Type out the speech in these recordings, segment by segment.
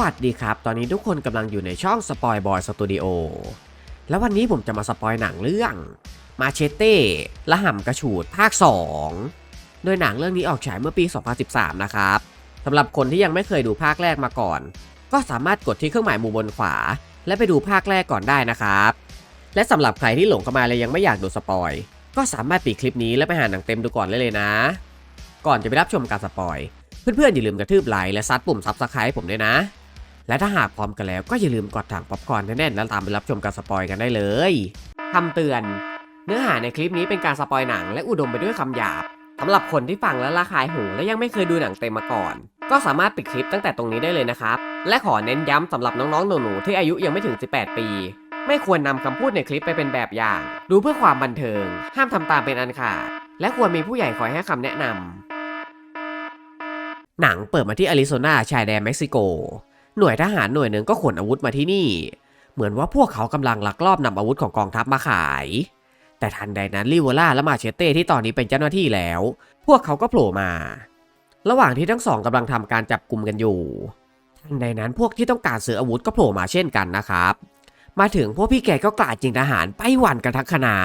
วัสดีครับ ตอนนี้ทุกคนกำลังอยู่ในช่องสปอยบอยสตูดิโอ แล้ววันนี้ผมจะมาสปอยหนังเรื่องมาเชเต้ละห่ำกระฉูดภาค 2 โดยหนังเรื่องนี้ออกฉายเมื่อปี 2013 นะครับสำหรับคนที่ยังไม่เคยดูภาคแรกมาก่อน ก็สามารถกดที่เครื่องหมายมุมบนขวา และไปดูภาคแรกก่อนได้นะครับ และสำหรับใครที่หลงเข้ามาและยังไม่อยากดูสปอย ก็สามารถปิดคลิปนี้แล้วไปหาหนังเต็มดูก่อนได้เลยนะ ก่อนจะไปรับชมการสปอยเพื่อนๆอย่าลืมกระทืบไลค์และซัดปุ่มซับสไครต์ผมด้วยนะ และถ้าหากพร้อมกันแล้วก็อย่าลืมกดถังป๊อปคอร์นแน่นแล้วตามไปรับชมการสปอยกันได้เลยคำเตือน เนื้อหาในคลิปนี้เป็นการสปอยหนังและอุดมไปด้วยคำหยาบสำหรับคนที่ฟังแล้วระคายหูและยังไม่เคยดูหนังเต็มมาก่อน ก็สามารถปิดคลิปตั้งแต่ตรงนี้ได้เลยนะครับ และขอเน้นย้ำสำหรับน้องๆหนูๆที่อายุยังไม่ถึง 18 ปี ไม่ควรนำคำพูดในคลิปไปเป็นแบบอย่าง ดูเพื่อความบันเทิง ห้ามทำตามเป็นอันขาด และควรมีผู้ใหญ่คอยให้คำแนะนำหนังเปิดมาที่อาริโซนาชายแดนเม็กซิโก หน่วยทหารหน่วยหนึ่งก็ขนอาวุธมาที่นี่ เหมือนว่าพวกเขากำลังลักลอบนำอาวุธของกองทัพมาขาย แต่ทันใดนั้นลิเวล่าและมาเชเต้ที่ตอนนี้เป็นเจ้าหน้าที่แล้ว พวกเขาก็โผล่มา ระหว่างที่ทั้งสองกำลังทำการจับกลุ่มกันอยู่ทันใดนั้นพวกที่ต้องการซื้ออาวุธก็โผล่มาเช่นกันนะครับ มาถึงพวกพี่แกก็กราดยิงทหารไปหวันกันทั้งคณะ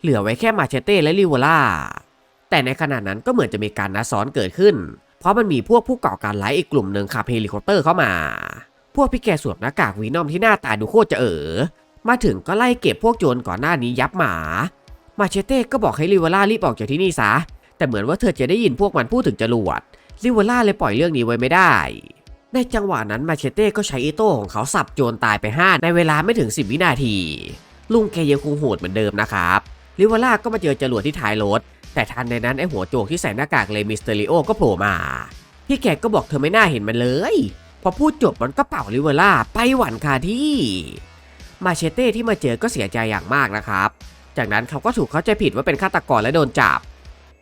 เหลือไว้แค่มาเชเต้และลิเวล่าแต่ในขณะนั้นก็เหมือนจะมีการนัดซ้อนเกิดขึ้น เพราะมันมีพวกผู้ก่อการร้ายอีกกลุ่มหนึ่งขับเฮลิคอปเตอร์เข้ามา พวกพี่แกสวมหน้ากากวีนอมที่หน้าตาดูโคตรจะเอ๋อมาถึงก็ไล่เก็บพวกโจรก่อนหน้านี้ยับหมา มาเชเต้ก็บอกให้ลิเวล่ารีบออกจากที่นี่ซะ แต่เหมือนว่าเธอจะได้ยินพวกมันพูดถึงจรวดลิเวล่าเลยปล่อยเรื่องนี้ไว้ไม่ได้ ในจังหวะนั้นมาเชเต้ก็ใช้อีโต้ของเขาสับโจรตายไป5ในเวลาไม่ถึง 10 วินาที ลุงแกยังคงโหดเหมือนเดิมนะครับลิเวล่าก็มาเจอจรวดที่ท้ายรถ แต่ทันในนั้นไอหัวโจกที่ใส่หน้ากากเลมิสเตอริโอก็โผล่มา พี่แขกก็บอกเธอไม่น่าเห็นมันเลย พอพูดจบมันก็เป่าลิเวล่าไปหวันคาที่ มาเชเต้ที่มาเจอก็เสียใจอย่างมากนะครับ จากนั้นเขาก็ถูกเข้าใจผิดว่าเป็นฆาตกรและโดนจับ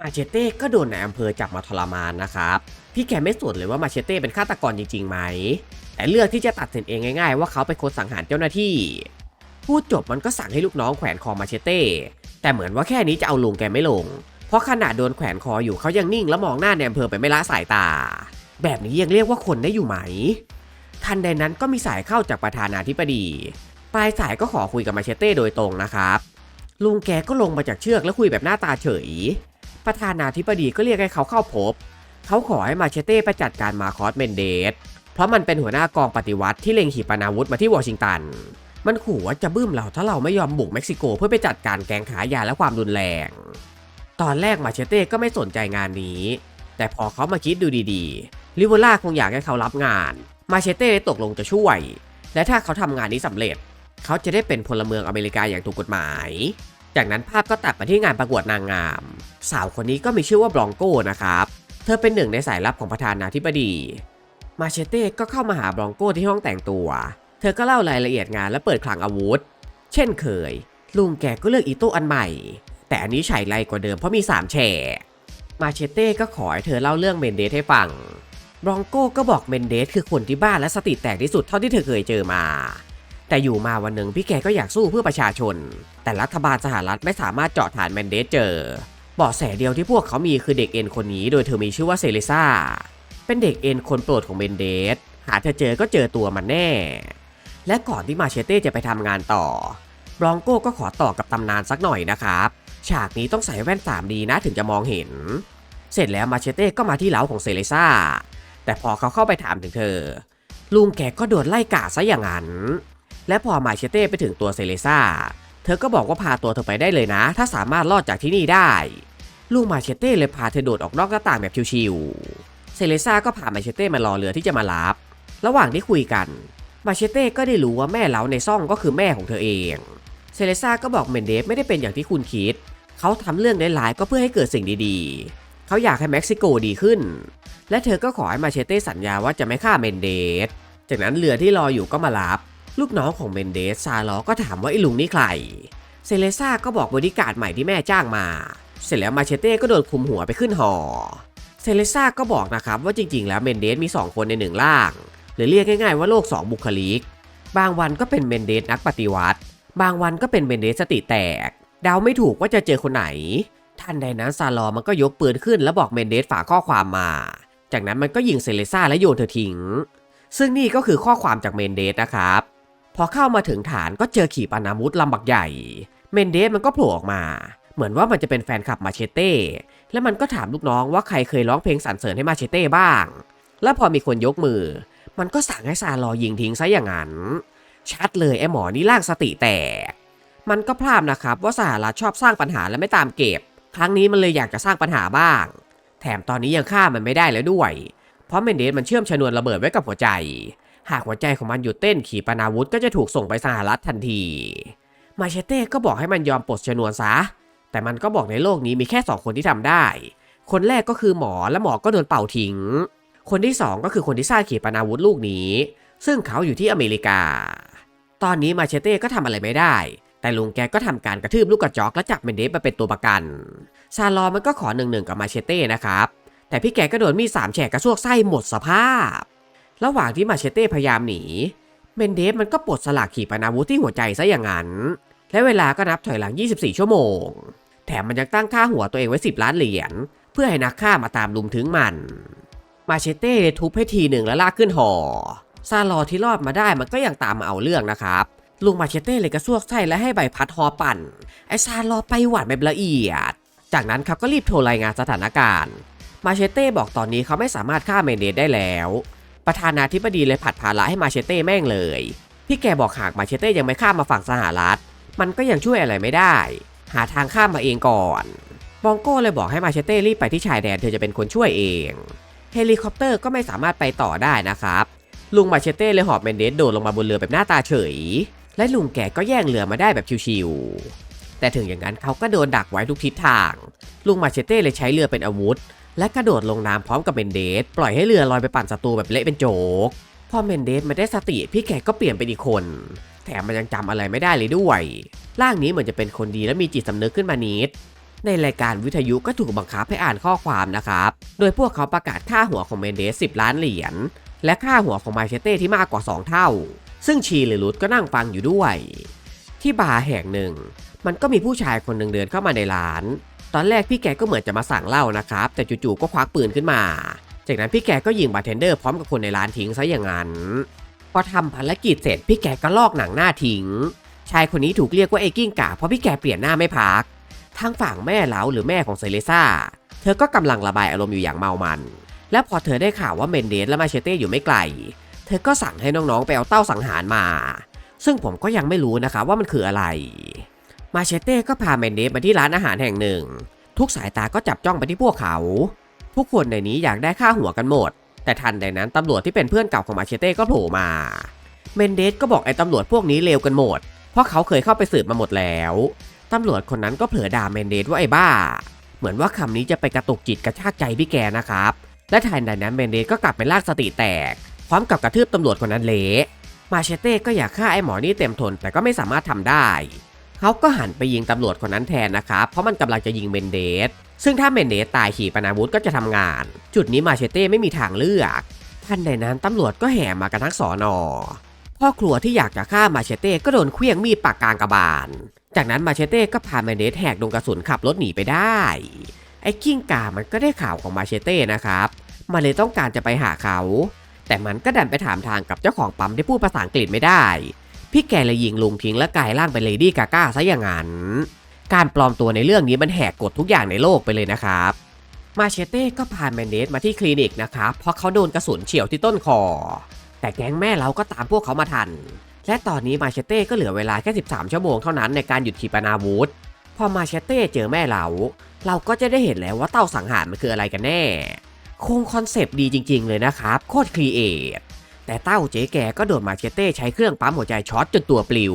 มาเชเต้ก็โดนในอำเภอจับมาทรมานนะครับ พี่แขกไม่สนเลยว่ามาเชเต้เป็นฆาตกรจริงๆไหม แต่เลือกที่จะตัดสินเองง่าย ๆ ว่าเขาเป็นคนสังหารเจ้าหน้าที่ พูดจบมันก็สั่งให้ลูกน้องแขวนคอมาเชเต้แต่เหมือนว่าแค่นี้จะเอาลุงแกไม่ลง เพราะขณะโดนแขวนคออยู่เขายังนิ่งและมองหน้าในอำเภอไปไม่ละสายตา แบบนี้ยังเรียกว่าคนได้อยู่ไหม ทันใดนั้นก็มีสายเข้าจากประธานาธิบดี ปลายสายก็ขอคุยกับมาเชเต้โดยตรงนะครับ ลุงแกก็ลงมาจากเชือกแล้วคุยแบบหน้าตาเฉย ประธานาธิบดีก็เรียกให้เขาเข้าพบ เขาขอให้มาเชเต้ไปจัดการมาคอสเมนเดส เพราะมันเป็นหัวหน้ากองปฏิวัติที่เล็งขีปนาวุธมาที่วอชิงตัน มันขู่ว่าจะบึ้มเราถ้าเราไม่ยอมบุกเม็กซิโกเพื่อไปจัดการแกงขายยาและความรุนแรง ตอนแรกมาเชเต้ก็ไม่สนใจงานนี้ แต่พอเขามาคิดดูดีๆ ลิเวล่าคงอยากให้เขารับงาน มาเชเต้ตกลงจะช่วย และถ้าเขาทำงานนี้สำเร็จ เขาจะได้เป็นพลเมืองอเมริกาอย่างถูกกฎหมาย จากนั้นภาพก็ตัดไปที่งานประกวดนางงาม สาวคนนี้ก็มีชื่อว่าบรองโก้นะครับ เธอเป็นหนึ่งในสายลับของประธานาธิบดี มาเชเต้ก็เข้ามาหาบรองโก้ที่ห้องแต่งตัว เธอก็เล่ารายละเอียดงานและเปิดคลังอาวุธ เช่นเคย ลุงแกก็เลือกอีโต้อันใหม่ แต่อันนี้ใช้ไรกว่าเดิมเพราะมี 3 แฉมาเชเต้ก็ขอให้เธอเล่าเรื่องเมนเดสให้ฟังบรองโก้ก็บอกเมนเดสคือคนที่บ้าและสติแตกที่สุดเท่าที่เธอเคยเจอมา แต่อยู่มาวันหนึ่งพี่แกก็อยากสู้เพื่อประชาชน แต่รัฐบาลสหรัฐไม่สามารถเจาะฐานเมนเดสเจอเบาะแสเดียวที่พวกเขามีคือเด็กเอ็นคนนี้ โดยเธอมีชื่อว่าเซเลซ่า เป็นเด็กเอ็นคนโปรดของเมนเดส หาเธอเจอก็เจอตัวมันแน่ และก่อนที่มาเชเต้จะไปทำงานต่อบรองโก้ก็ขอต่อกับตำนานสักหน่อยนะครับ ฉากนี้ต้องใส่แว่น 3D นะถึงจะมองเห็น เสร็จแล้วมาเชเต้ก็มาที่เล้าของเซเลซ่า แต่พอเขาเข้าไปถามถึงเธอ ลุงแกก็โดนไล่กาซะอย่างนั้น และพอมาเชเต้ไปถึงตัวเซเลซ่า เธอก็บอกว่าพาตัวเธอไปได้เลยนะ ถ้าสามารถรอดจากที่นี่ได้ ลุงมาเชเต้เลยพาเธอโดดออกนอกหน้าต่างแบบชิวๆ เซเลซ่าก็พามาเชเต้มารอเรือที่จะมารับ ระหว่างที่คุยกัน มาเชเต้ก็ได้รู้ว่าแม่เล้าในซ่องก็คือแม่ของเธอเอง เซเลซ่าก็บอกเมนเดสไม่ได้เป็นอย่างที่คุณคิด เขาทำเรื่องร้ายๆก็เพื่อให้เกิดสิ่งดีๆ เขาอยากให้เม็กซิโกดีขึ้น และเธอก็ขอให้มาเชเต้สัญญาว่าจะไม่ฆ่าเมนเดส จากนั้นเรือที่รออยู่ก็มารับ ลูกน้องของเมนเดสซาลอก็ถามว่าไอ้ลุงนี่ใคร เซเลซ่าก็บอกบริการใหม่ที่แม่จ้างมา เสร็จแล้วมาเชเต้ก็โดนคุมหัวไปขึ้นหอ เซเลซ่าก็บอกนะครับว่าจริง ๆ แล้วเมนเดสมี 2 คนในหนึ่งร่าง หรือเรียกง่ายๆว่าโลก 2 บุคลิก บางวันก็เป็นเมนเดสนักปฏิวัติ บางวันก็เป็นเมนเดสสติแตก เดาไม่ถูกว่าจะเจอคนไหนทันใดนั้นซาลอมันก็ยกปืนขึ้นแล้วบอกเมนเดสฝากข้อความมา จากนั้นมันก็ยิงเซเลซ่าและโยนเธอทิ้ง ซึ่งนี่ก็คือข้อความจากเมนเดสนะครับ พอเข้ามาถึงฐานก็เจอขีปนาวุธลำบักใหญ่ เมนเดสมันก็โผล่ออกมา เหมือนว่ามันจะเป็นแฟนคลับมาเชเต้ และมันก็ถามลูกน้องว่าใครเคยร้องเพลงสรรเสริญให้มาเชเต้บ้าง แล้วพอมีคนยกมือ มันก็สั่งให้ซาลอยิงทิ้งซะอย่างนั้น ชัดเลยไอ้หมอนี่ล่างสติแตก มันก็พลาดนะครับว่าสหรัฐชอบสร้างปัญหาและไม่ตามเก็บ ครั้งนี้มันเลยอยากจะสร้างปัญหาบ้าง แถมตอนนี้ยังฆ่ามันไม่ได้แล้วด้วย เพราะเมนเดสมันเชื่อมชนวนระเบิดไว้กับหัวใจ หากหัวใจของมันหยุดเต้นขีปนาวุธก็จะถูกส่งไปสหรัฐทันที มาเชเต้ก็บอกให้มันยอมปลดชนวนซะ แต่มันก็บอกในโลกนี้มีแค่สองคนที่ทำได้ คนแรกก็คือหมอและหมอก็โดนเป่าทิ้ง คนที่สองก็คือคนที่สร้างขีปนาวุธลูกนี้ ซึ่งเขาอยู่ที่อเมริกา ตอนนี้มาเชเต้ก็ทำอะไรไม่ได้ แต่ลุงแกก็ทำการกระทืบลูกกระจอกและจับเมนเดสมาเป็นตัวประกัน ซาลอมันก็ขอหนึ่งหนึ่งกับมาเชเต้นะครับ แต่พี่แกก็โดนมีดสามแฉกกระซวกไส้หมดสภาพ ระหว่างที่มาเชเต้พยายามหนี เมนเดสมันก็ปลดสลักขีปนาวุธที่หัวใจซะอย่างนั้น และเวลาก็นับถอยหลัง 24 ชั่วโมง แถมมันยังตั้งค่าหัวตัวเองไว้ 10 ล้านเหรียญ เพื่อให้นักฆ่ามาตามลุมถึงมัน มาเชเต้ทุบให้ทีหนึ่งแล้วลากขึ้นหอ ซาลอที่รอดมาได้มันก็ยังตามมาเอาเรื่องนะครับ ลุงมาเชเต้เลยกระซวกไส้และให้ใบพัดฮอปั่น ไอซาลอไปหวานแบบละเอียด จากนั้นเขาก็รีบโทรรายงานสถานการณ์ มาเชเต้บอกตอนนี้เขาไม่สามารถฆ่าเมเดสได้แล้ว ประธานาธิบดีเลยผัดภาระให้มาเชเต้แม่งเลยพี่แกบอกหากมาเชเต้ยังไม่ข้ามมาฝั่งสหรัฐ มันก็ยังช่วยอะไรไม่ได้ หาทางข้ามมาเองก่อนบองโก้เลยบอกให้มาเชเต้รีบไปที่ชายแดนเธอจะเป็นคนช่วยเอง เฮลิคอปเตอร์ก็ไม่สามารถไปต่อได้นะครับ ลุงมาเชเต้เลยหอบเมนเดสโดดลงมาบนเรือแบบหน้าตาเฉย และลุงแกก็แย่งเรือมาได้แบบชิวๆ แต่ถึงอย่างนั้นเขาก็โดนดักไว้ทุกทิศทาง ลุงมาเชเต้เลยใช้เรือเป็นอาวุธ และกระโดดลงน้ำพร้อมกับเมนเดส ปล่อยให้เรือลอยไปปั่นศัตรูแบบเละเป็นโจก พอเมนเดสมาได้สติพี่แกก็เปลี่ยนเป็นอีกคน แถมมันยังจำอะไรไม่ได้เลยด้วย ร่างนี้เหมือนจะเป็นคนดีและมีจิตสำนึกขึ้นมานิดในรายการวิทยุก็ถูกบังคับให้อ่านข้อความนะครับ โดยพวกเขาประกาศค่าหัวของเมนเดส 10 ล้านเหรียญ และค่าหัวของมาเชเต้ที่มากกว่า 2 เท่า ซึ่งชีหรือรุดก็นั่งฟังอยู่ด้วย ที่บาร์แห่งหนึ่ง มันก็มีผู้ชายคนหนึ่งเดินเข้ามาในร้าน ตอนแรกพี่แกก็เหมือนจะมาสั่งเหล้านะครับ แต่จู่ๆก็ควักปืนขึ้นมา จากนั้นพี่แกก็ยิงบาร์เทนเดอร์พร้อมกับคนในร้านทิ้งซะอย่างนั้นพอทำภารกิจเสร็จพี่แกก็ลอกหนังหน้าทิ้ง ชายคนนี้ถูกเรียกว่าไอ้กิ้งก่าเพราะพี่แกเปลี่ยนหน้าไม่พักทางฝั่งแม่เล้าหรือแม่ของเซเลซ่า เธอก็กำลังระบายอารมณ์อยู่อย่างเมามัน และพอเธอได้ข่าวว่าเมนเดสและมาเชเต้อยู่ไม่ไกล เธอก็สั่งให้น้องๆไปเอาเต้าสังหารมา ซึ่งผมก็ยังไม่รู้นะคะว่ามันคืออะไร มาเชเต้ก็พาเมนเดสมาที่ร้านอาหารแห่งหนึ่ง ทุกสายตาก็จับจ้องไปที่พวกเขา ทุกคนในนี้อยากได้ค่าหัวกันหมด แต่ทันใดนั้นตำรวจที่เป็นเพื่อนเก่าของมาเชเต้ก็โผล่มา เมนเดสก็บอกไอ้ตำรวจพวกนี้เลวกันหมด เพราะเขาเคยเข้าไปสืบมาหมดแล้วตำรวจคนนั้นก็เผลอด่าเมนเดสว่าไอ้บ้า เหมือนว่าคำนี้จะไปกระตุกจิตกระชากใจพี่แกนะครับ และทันใดนั้นเมนเดสก็กลับไปลากสติแตก พร้อมกับกระทืบตำรวจคนนั้นเละมาเชเต้ก็อยากฆ่าไอ้หมอนี่เต็มทนแต่ก็ไม่สามารถทำได้ เขาก็หันไปยิงตำรวจคนนั้นแทนนะครับ เพราะมันกำลังจะยิงเมนเดส ซึ่งถ้าเมนเดสตายขี่ปนาวุธก็จะทำงาน จุดนี้มาเชเต้ไม่มีทางเลือกทันใดนั้นตำรวจก็แห่มากันทั้งสอนอพ่อครัวที่อยากจะฆ่ามาเชเต้ก็โดนเคลี้ยงมีดปากกลางกระบาล จากนั้นมาเชเต้ก็พาเมนเดสแหกดงกระสุนขับรถหนีไปได้ไอ้กิ้งก่ามันก็ได้ข่าวของมาเชเต้นะครับ มันเลยต้องการจะไปหาเขา แต่มันก็ดันไปถามทางกับเจ้าของปั๊มที่พูดภาษาอังกฤษไม่ได้ พี่แกเลยยิงลุงทิ้งและกลายร่างเป็นเลดี้กาก้าซะอย่างนั้น การปลอมตัวในเรื่องนี้มันแหกกฎทุกอย่างในโลกไปเลยนะครับ มาเชเต้ก็พาแมนเดสมาที่คลินิกนะครับเพราะเขาโดนกระสุนเฉี่ยวที่ต้นคอ แต่แก๊งแม่เราก็ตามพวกเขามาทัน และตอนนี้มาเชเต้ก็เหลือเวลาแค่ 13 ชั่วโมงเท่านั้นในการหยุดขีปนาวุธพอมาเชเต้เจอแม่เรา เราก็จะได้เห็นแล้วว่าเต้าสังหารมันคืออะไรกันแน่ คงคอนเซปต์ดีจริง ๆ เลยนะครับ โคตรครีเอทแต่เต้าเจ๊แกก็โดนมาเชเต้ใช้เครื่องปั๊มหัวใจช็อตจนตัวปลิว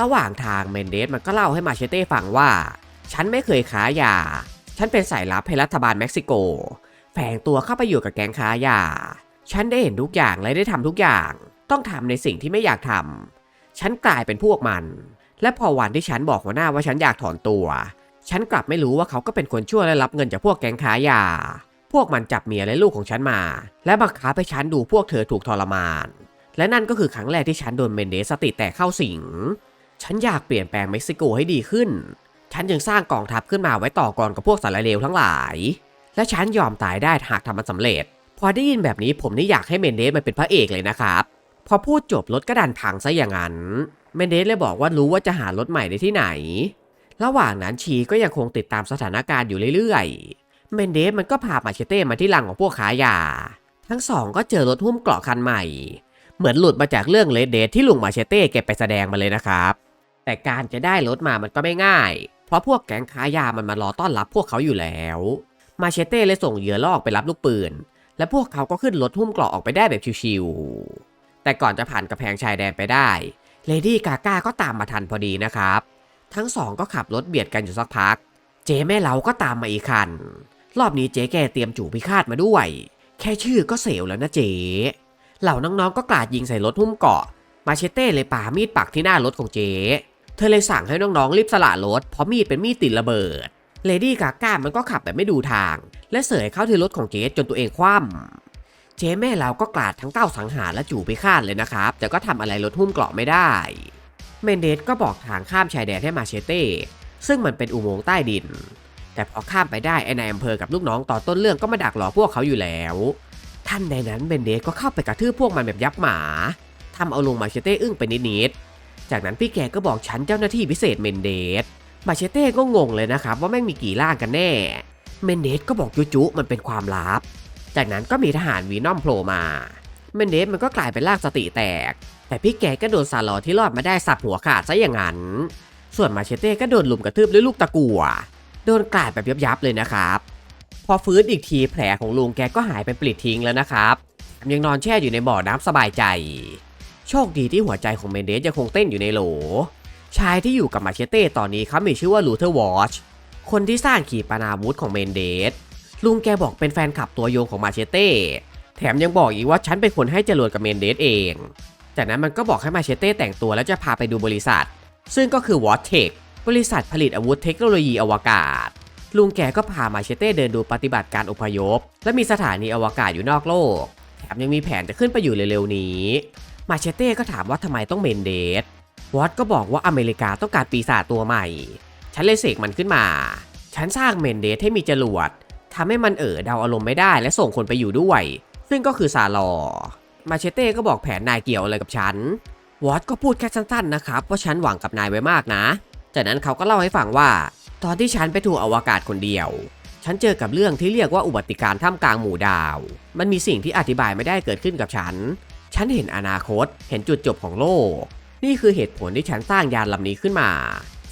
ระหว่างทางเมนเดสมันก็เล่าให้มาเชเต้ฟังว่า ฉันไม่เคยค้ายา ฉันเป็นสายลับให้รัฐบาลเม็กซิโก แฝงตัวเข้าไปอยู่กับแก๊งค้ายา ฉันได้เห็นทุกอย่างและได้ทำทุกอย่าง ต้องทำในสิ่งที่ไม่อยากทำฉันกลายเป็นพวกมัน และพอวันที่ฉันบอกหัวหน้าว่าฉันอยากถอนตัว ฉันกลับไม่รู้ว่าเขาก็เป็นคนชั่วและรับเงินจากพวกแก๊งค้ายา พวกมันจับเมียและลูกของฉันมา และบังคับให้ฉันดูพวกเธอถูกทรมาน และนั่นก็คือครั้งแรกที่ฉันโดนเมนเดสสติแตกเข้าสิง ฉันอยากเปลี่ยนแปลงเม็กซิโกให้ดีขึ้น ฉันจึงสร้างกองทัพขึ้นมาไว้ต่อกรกับพวกสารเลวทั้งหลาย และฉันยอมตายได้หากทำมันสำเร็จ พอได้ยินแบบนี้ผมนี่อยากให้เมนเดสมันเป็นพระเอกเลยนะครับ พอพูดจบรถก็ดันพังซะอย่างนั้น เมนเดสเลยบอกว่ารู้ว่าจะหารถใหม่ได้ที่ไหน ระหว่างนั้นชีก็ยังคงติดตามสถานการณ์อยู่เรื่อยๆ เมนเดสมันก็พามาเชเต้มาที่หลังของพวกขายา ทั้งสองก็เจอรถหุ้มเกราะคันใหม่ เหมือนหลุดมาจากเรื่องเลดเดทที่ลุงมาเชเต้เก็บไปแสดงมาเลยนะครับ แต่การจะได้รถมามันก็ไม่ง่าย เพราะพวกแก๊งค้ายามันมารอต้อนรับพวกเขาอยู่แล้ว มาเชเต้เลยส่งเหยื่อลอออกไปรับลูกปืน และพวกเขาก็ขึ้นรถหุ้มเกราะออกไปได้แบบชิวๆ แต่ก่อนจะผ่านกระแพงชายแดนไปได้ เลดี้กาก้าก็ตามมาทันพอดีนะครับ ทั้งสองก็ขับรถเบียดกันอยู่สักพัก เจ๊แม่เราก็ตามมาอีกคัน รอบนี้เจ๊แกเตรียมจู่พิฆาตมาด้วย แค่ชื่อก็เสียวแล้วนะเจ๊เหล่าน้องๆก็กราดยิงใส่รถหุ้มเกาะ มาเชเต้เลยปามีดปักที่หน้ารถของเจ๊เธอเลยสั่งให้น้องๆรีบสละรถเพราะมีดเป็นมีดติดระเบิด เลดี้กาก้ามันก็ขับแบบไม่ดูทาง และเสยเข้าที่รถของเจ๊จนตัวเองคว่ำเจ๊แม่เราก็กราดทั้งเต้าสังหารและจู่พิฆาตเลยนะครับ แต่ก็ทำอะไรรถหุ้มเกราะไม่ได้ เมนเดสก็บอกทางข้ามชายแดนให้มาเชเต้ซึ่งมันเป็นอุโมงค์ใต้ดิน แต่พอข้ามไปได้ไอ้นายอำเภอกับลูกน้องต่อต้นเรื่องก็มาดักรอพวกเขาอยู่แล้ว ท่านในนั้นเบนเดสก็เข้าไปกระทืบพวกมันแบบยับหมาทำเอาลุงมาเชเต้อึ้งไปนิดๆ จากนั้นพี่แกก็บอกฉันเจ้าหน้าที่พิเศษเมนเดส มาเชเต้ก็งงเลยนะครับว่าแม่งมีกี่ร่างกันแน่ เมนเดสก็บอกจุจุมันเป็นความลับ จากนั้นก็มีทหารวีนอมโผล่มา เมนเดสมันก็กลายเป็นลากสติแตก แต่พี่แกก็โดนซาลอที่รอดมาได้สับหัวขาดซะอย่างนั้น ส่วนมาเชเต้ก็โดนลุมกระทืบด้วยลูกตะกั่ว โดนกลาดแบบยับๆเลยนะครับ พอฟื้นอีกทีแผลของลุงแกก็หายเป็นปลิดทิ้งแล้วนะครับแถมยังนอนแช่อยู่ในบ่อน้ำสบายใจ โชคดีที่หัวใจของเมนเดสยังคงเต้นอยู่ในโหล ชายที่อยู่กับมาเชเต้ตอนนี้เขามีชื่อว่าลูเทอร์วอชคนที่สร้างขีปนาวุธของเมนเดสลุงแกบอกเป็นแฟนคลับตัวโยงของมาเชเต้ แถมยังบอกอีกว่าฉันเป็นคนให้จรวดกับเมนเดสเอง จากนั้นมันก็บอกให้มาเชเต้แต่งตัวแล้วจะพาไปดูบริษัท ซึ่งก็คือวอตเทค บริษัทผลิตอาวุธเทคโนโลยีอวกาศ ลุงแกก็พามาเชเต้เดินดูปฏิบัติการอพยพ และมีสถานีอวกาศอยู่นอกโลก แถมยังมีแผนจะขึ้นไปอยู่เร็วๆนี้ มาเชเต้ก็ถามว่าทำไมต้องเมนเดสวอตก็บอกว่าอเมริกาต้องการปีศาจตัวใหม่ ฉันเลยเสกมันขึ้นมา ฉันสร้างเมนเดสให้มีจรวดทำให้มันเอ๋อเดาอารมณ์ไม่ได้และส่งคนไปอยู่ด้วย ซึ่งก็คือซาลอ มาเชเต้ก็บอกแผนนายเกี่ยวอะไรกับฉัน วอตก็พูดแค่สั้นๆนะครับว่าฉันหวังกับนายไว้มากนะ จากนั้นเขาก็เล่าให้ฟังว่า ตอนที่ฉันไปทัวร์อวกาศคนเดียว ฉันเจอกับเรื่องที่เรียกว่าอุบัติการณ์ท่ามกลางหมู่ดาว มันมีสิ่งที่อธิบายไม่ได้เกิดขึ้นกับฉัน ฉันเห็นอนาคต เห็นจุดจบของโลก นี่คือเหตุผลที่ฉันสร้างยานลำนี้ขึ้นมา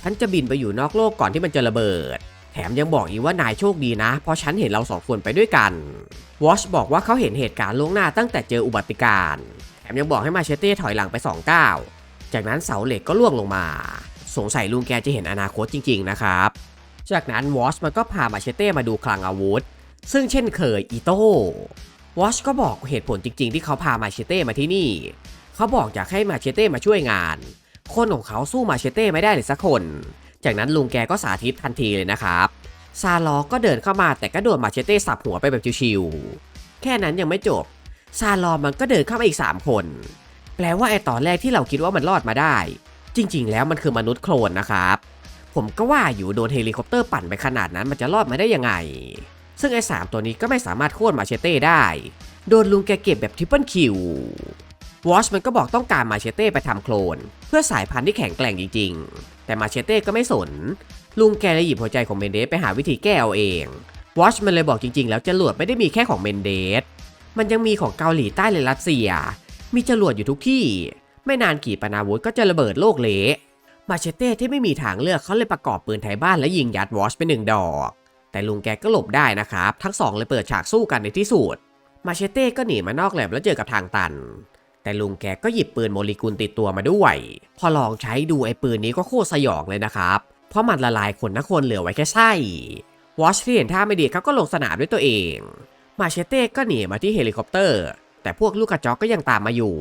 ฉันจะบินไปอยู่นอกโลกก่อนที่มันจะระเบิด แถมยังบอกอีกว่านายโชคดีนะ เพราะฉันเห็นเราสองคนไปด้วยกัน วอชบอกว่าเขาเห็นเหตุการณ์ล่วงหน้าตั้งแต่เจออุบัติการณ์แถมยังบอกให้มาเชเต้ถอยหลังไป2ก้าว จากนั้นเสาเหล็กก็ล่วงลงมา สงสัยลุงแกจะเห็นอนาคตจริง ๆ นะครับ จากนั้นวอชมันก็พามาเชเต้มาดูคลังอาวุธ ซึ่งเช่นเคยอีโต้วอชก็บอกเหตุผลจริง ๆ ที่เขาพามาเชเต้มาที่นี่ เขาบอกอยากให้มาเชเต้มาช่วยงาน คนของเขาสู้มาเชเต้ไม่ได้เลยสักคน จากนั้นลุงแกก็สาธิตทันทีเลยนะครับ ซาลอก็เดินเข้ามาแต่ก็โดนมาเชเต้สับหัวไปแบบชิวๆแค่นั้นยังไม่จบ ซาลอมันก็เดินเข้ามาอีก 3 คน แปลว่าไอตอนแรกที่เราคิดว่ามันรอดมาได้ จริง ๆ แล้วมันคือมนุษย์โคลนนะครับ ผมก็ว่าอยู่โดนเฮลิคอปเตอร์ปั่นไปขนาดนั้นมันจะรอดมาได้ยังไง ซึ่งไอ้สามตัวนี้ก็ไม่สามารถโค่นมาเชเต้ได้ โดนลุงแกเก็บแบบทริปเปิลคิววอชมันก็บอกต้องการมาเชเต้ไปทำโคลน เพื่อสายพันธุ์ที่แข็งแกร่งจริง ๆ แต่มาเชเต้ก็ไม่สน ลุงแกเลยหยิบหัวใจของเมนเดสไปหาวิธีแก้เอาเองวอชมันเลยบอกจริง ๆ แล้วจรวดไม่ได้มีแค่ของเมนเดสมันยังมีของเกาหลีใต้และรัสเซีย มีจรวดอยู่ทุกที่ ไม่นานขีปนาวุธก็จะระเบิดโลกเละมาเชเต้ที่ไม่มีทางเลือกเขาเลยประกอบปืนไทยบ้านและยิงยัดวอชไปหนึ่งดอก แต่ลุงแกก็หลบได้นะครับ ทั้งสองเลยเปิดฉากสู้กันในที่สุด มาเชเต้ก็หนีมานอกแลบแล้วเจอกับทางตัน แต่ลุงแกก็หยิบปืนโมลิกุลติดตัวมาด้วย พอลองใช้ดูไอ้ปืนนี้ก็โคตรสยองเลยนะครับ เพราะมันละลายคนนะคนเหลือไว้แค่ไส้วอชที่เห็นท่าไม่ดีเขาก็ลงสนามด้วยตัวเอง มาเชเต้ก็หนีมาที่เฮลิคอปเตอร์ แต่พวกลูกกระจอกก็ยังตามมาอยู่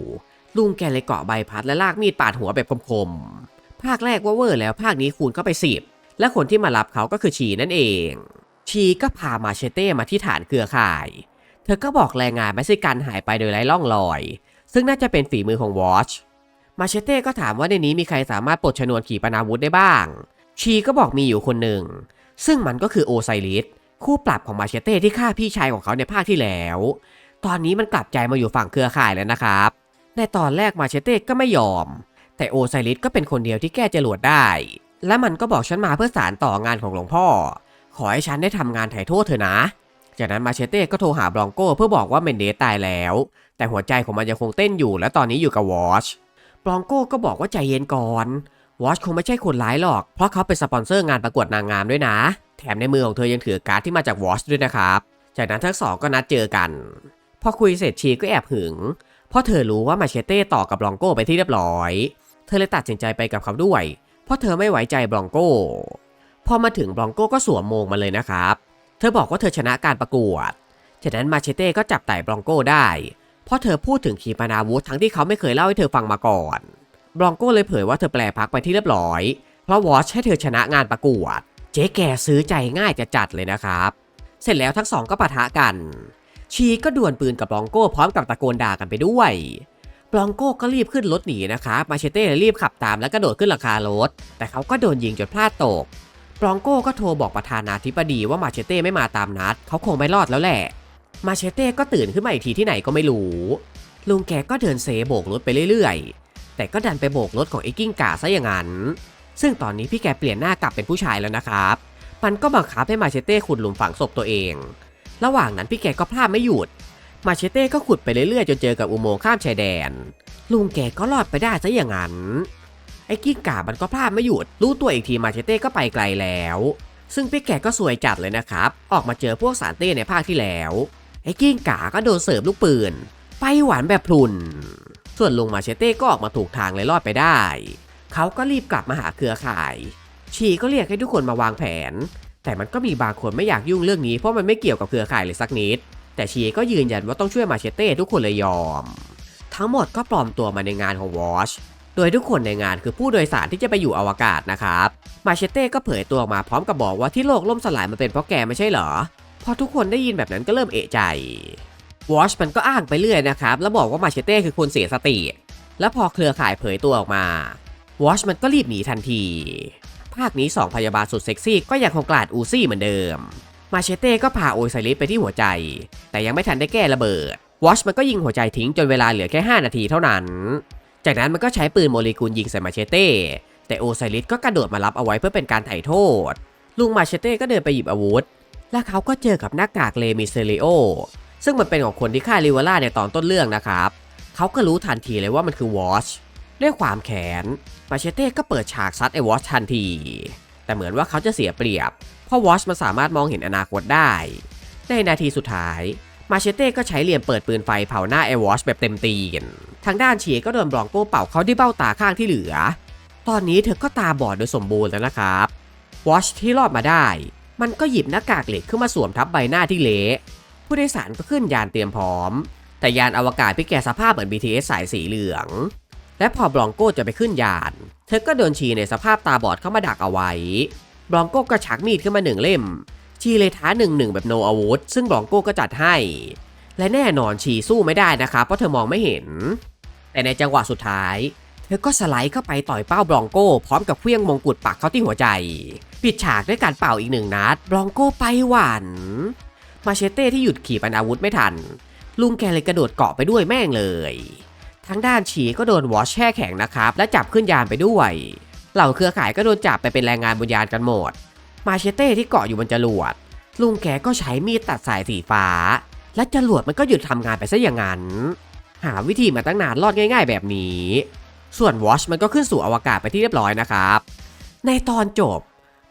ลุงแกเลยเกาะใบพัดและลากมีดปาดหัวแบบคมๆ ภาคแรกว่าเวอร์แล้วภาคนี้คูณเข้าไปสิบและคนที่มารับเขาก็คือชีนั่นเอง ชีก็พามาเชเต้มาที่ฐานเครือข่าย เธอก็บอกแรงงานเม็กซิกันหายไปโดยไร้ร่องรอย ซึ่งน่าจะเป็นฝีมือของวอชมาเชเต้ก็ถามว่าในนี้มีใครสามารถปลดชนวนขีปนาวุธได้บ้าง ชีก็บอกมีอยู่คนหนึ่ง ซึ่งมันก็คือโอไซริสคู่ปรับของมาเชเต้ที่ฆ่าพี่ชายของเขาในภาคที่แล้ว ตอนนี้มันกลับใจมาอยู่ฝั่งเครือข่ายแล้วนะครับ ในตอนแรกมาเชเต้ก็ไม่ยอม แต่โอไซริสก็เป็นคนเดียวที่แก้จรวดได้ และมันก็บอกฉันมาเพื่อสารต่องานของหลวงพ่อ ขอให้ฉันได้ทำงานไถ่โทษเธอนะ จากนั้นมาเชเต้ก็โทรหาบรองโก้เพื่อบอกว่าเมนเดสตายแล้ว แต่หัวใจของมันยังคงเต้นอยู่และตอนนี้อยู่กับวอชบรองโก้ก็บอกว่าใจเย็นก่อนวอชคงไม่ใช่คนร้ายหรอก เพราะเขาเป็นสปอนเซอร์งานประกวดนางงามด้วยนะ แถมในมือของเธอยังถือการ์ดที่มาจากวอชด้วยนะครับ จากนั้นทั้งสองก็นัดเจอกัน พอคุยเสร็จชีก็แอบหึง เพราะเธอรู้ว่ามาเชเต้ต่อกับบรองโก้ไปที่เรียบร้อย เธอเลยตัดสินใจไปกับเขาด้วย เพราะเธอไม่ไว้ใจบรองโก้พอมาถึงบรองโก้ก็สวมมงมาเลยนะครับ เธอบอกว่าเธอชนะการประกวด จากนั้นมาเชเต้ก็จับไต่บรองโก้ได้ เพราะเธอพูดถึงขีปนาวุธทั้งที่เขาไม่เคยเล่าให้เธอฟังมาก่อนบรองโก้เลยเผยว่าเธอแปลพักไปที่เรียบร้อย เพราะวอชให้เธอชนะงานประกวด เจ๊แกซื้อใจง่ายจะจัดเลยนะครับ เสร็จแล้วทั้งสองก็ปะทะกัน ชีก็ดวลปืนกับบรองโก้พร้อมกับตะโกนด่ากันไปด้วยบรองโก้ก็รีบขึ้นรถหนีนะครับมาเชเต้รีบขับตามแล้วก็โดดขึ้นหลังคารถ แต่เขาก็โดนยิงจนพลาดตกบรองโก้ก็โทรบอกประธานาธิบดีว่ามาเชเต้ไม่มาตามนัด เขาคงไม่รอดแล้วแหละ มาเชเต้ก็ตื่นขึ้นมาอีกทีที่ไหนก็ไม่รู้ ลุงแกก็เดินเซโบกรถไปเรื่อยๆ แต่ก็ดันไปโบกรถของไอ้กิ้งก่าซะอย่างนั้น ซึ่งตอนนี้พี่แกเปลี่ยนหน้ากลับเป็นผู้ชายแล้วนะครับ มันก็บังคับให้มาเชเต้ขุดหลุมฝังศพตัวเอง ระหว่างนั้นพี่แกก็พลาดไม่หยุด มาเชเต้ก็ขุดไปเรื่อยๆจนเจอกับอุโมงค์ข้ามชายแดน ลุงแกก็รอดไปได้ซะอย่างนั้น ไอ้กิ้งก่ามันก็พลาดไม่หยุด รู้ตัวอีกทีมาเชเต้ก็ไปไกลแล้ว ซึ่งพี่แกก็สวยจัดเลยนะครับ ออกมาเจอพวกสารเต้ในภาคที่แล้ว ไอ้กิ้งก่าก็โดนเสริมลูกปืน ไปหวานแบบพลุน ส่วนลุงมาเชเต้ก็ออกมาถูกทางเลยรอดไปได้ เขาก็รีบกลับมาหาเครือข่าย ชีก็เรียกให้ทุกคนมาวางแผน แต่มันก็มีบางคนไม่อยากยุ่งเรื่องนี้เพราะมันไม่เกี่ยวกับเครือข่ายเลยสักนิด แต่ชีก็ยืนยันว่าต้องช่วยมาเชเต้ทุกคนเลยยอม ทั้งหมดก็ปลอมตัวมาในงานของวอชโดยทุกคนในงานคือผู้โดยสารที่จะไปอยู่อวกาศนะครับ มาเชเต้ก็เผยตัวออกมาพร้อมกับบอกว่าที่โลกล่มสลายมันเป็นเพราะแกไม่ใช่เหรอ พอทุกคนได้ยินแบบนั้นก็เริ่มเอะใจ วอชมันก็อ้างไปเรื่อยนะครับ แล้วบอกว่ามาเชเต้คือคนเสียสติ แล้วพอเครือข่ายเผยตัวออกมาวอชมันก็รีบหนีทันที ภาคนี้ 2 พยาบาลสุดเซ็กซี่ก็ยังคงกลาดอูซี่เหมือนเดิม มาเชเต้ก็พาโอไซริสไปที่หัวใจ แต่ยังไม่ทันได้แก้ระเบิดวอชมันก็ยิงหัวใจทิ้งจนเวลาเหลือแค่ 5 นาทีเท่านั้น จากนั้นมันก็ใช้ปืนโมเลกุลยิงใส่มาเชเต้ แต่โอไซริสก็กระโดดมารับเอาไว้เพื่อเป็นการไถ่โทษ ลุงมาเชเต้ก็เดินไปหยิบอาวุธ และเขาก็เจอกับหน้ากากเลมิเซริโอ ซึ่งมันเป็นของคนที่ฆ่าลิวาร่าในตอนต้นเรื่องนะครับ เขาก็รู้ทันทีเลยว่ามันคือวอช ด้วยความแค้นมาเชเต้ก็เปิดฉากซัดไอวอชทันที แต่เหมือนว่าเขาจะเสียเปรียบ เพราะวอชมันสามารถมองเห็นอนาคตได้ ในนาทีสุดท้าย มาเชเต้ก็ใช้เหลี่ยมเปิดปืนไฟเผาหน้าไอวอชแบบเต็มตีนทางด้านเชียก็โดนบรองโก้เป่าเขาที่เบ้าตาข้างที่เหลือ ตอนนี้เธอก็ตาบอดโดยสมบูรณ์แล้วนะครับวอชที่รอดมาได้ มันก็หยิบหน้ากากเหล็กขึ้นมาสวมทับใบหน้าที่เละผู้โดยสารก็ขึ้นยานเตรียมพร้อม แต่ยานอวกาศพี่แกสภาพเหมือน BTS สายสีเหลือง และพอบรองโก้จะไปขึ้นยาน เธอก็โดนชีในสภาพตาบอดเข้ามาดักเอาไว้บรองโก้ก็ชักมีดขึ้นมาหนึ่งเล่ม ชีเลยท้าหนึ่งหนึ่งแบบโนอาวุธ ซึ่งบรองโก้ก็จัดให้ และแน่นอนชีสู้ไม่ได้นะครับเพราะเธอมองไม่เห็น แต่ในจังหวะสุดท้าย เธอก็สไลด์เข้าไปต่อยเป้าบรองโก้พร้อมกับเครื่องมงกุฎปักเข้าที่หัวใจ ปิดฉากด้วยการเป่าอีกหนึ่งนัดบรองโก้ไปหวันมาเชเต้ที่หยุดขี่ปนอาวุธไม่ทัน ลุงแกเลยกระโดดเกาะไปด้วยแม่งเลย ทางด้านชีก็โดนวอชแช่แข็งนะครับ และจับขึ้นยานไปด้วย เหล่าเครือข่ายก็โดนจับไปเป็นแรงงานบนยานกันหมด มาเชเต้ที่เกาะอยู่บนจรวด ลุงแกก็ใช้มีดตัดสายสีฟ้า และจรวดมันก็หยุดทำงานไปซะอย่างนั้น หาวิธีมาตั้งนานรอดง่าย ๆ แบบนี้ ส่วนวอชมันก็ขึ้นสู่อวกาศไปที่เรียบร้อยนะครับ ในตอนจบ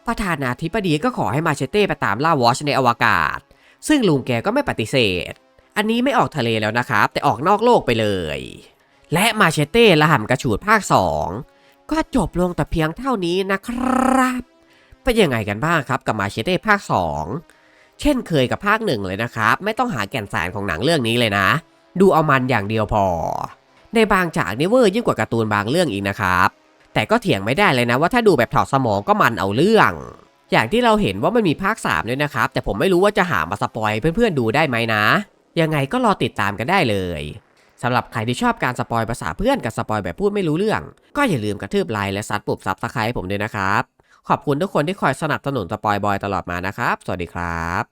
ประธานาธิบดีก็ขอให้มาเชเต้ไปตามล่าวอชในอวกาศ ซึ่งลุงแกก็ไม่ปฏิเสธ อันนี้ไม่ออกทะเลแล้วนะครับ แต่ออกนอกโลกไปเลย และมาเชเต้ละห่ำกระฉูดภาค 2 ก็จบลงแต่เพียงเท่านี้นะครับ เป็นยังไงกันบ้างครับกับมาเชเต้ภาค 2 เช่นเคยกับภาคหนึ่งเลยนะครับ ไม่ต้องหาแก่นสารของหนังเรื่องนี้เลยนะ ดูเอามันอย่างเดียวพอ ในบางฉากนี่เวอร์ยิ่งกว่าการ์ตูนบางเรื่องอีกนะครับ แต่ก็เถียงไม่ได้เลยนะว่าถ้าดูแบบถอดสมองก็มันเอาเรื่องอย่างที่เราเห็นว่ามันมีภาค 3 ด้วยนะครับ แต่ผมไม่รู้ว่าจะหามาสปอยเพื่อนๆดูได้ไหมนะ ยังไงก็รอติดตามกันได้เลย สำหรับใครที่ชอบการสปอยภาษาเพื่อนกับสปอยแบบพูดไม่รู้เรื่อง ก็อย่าลืมกระทืบไลค์และซัดปุบซับสไครต์ผมด้วยนะครับ ขอบคุณทุกคนที่คอยสนับสนุนสปอยบอยตลอดมานะครับ สวัสดีครับ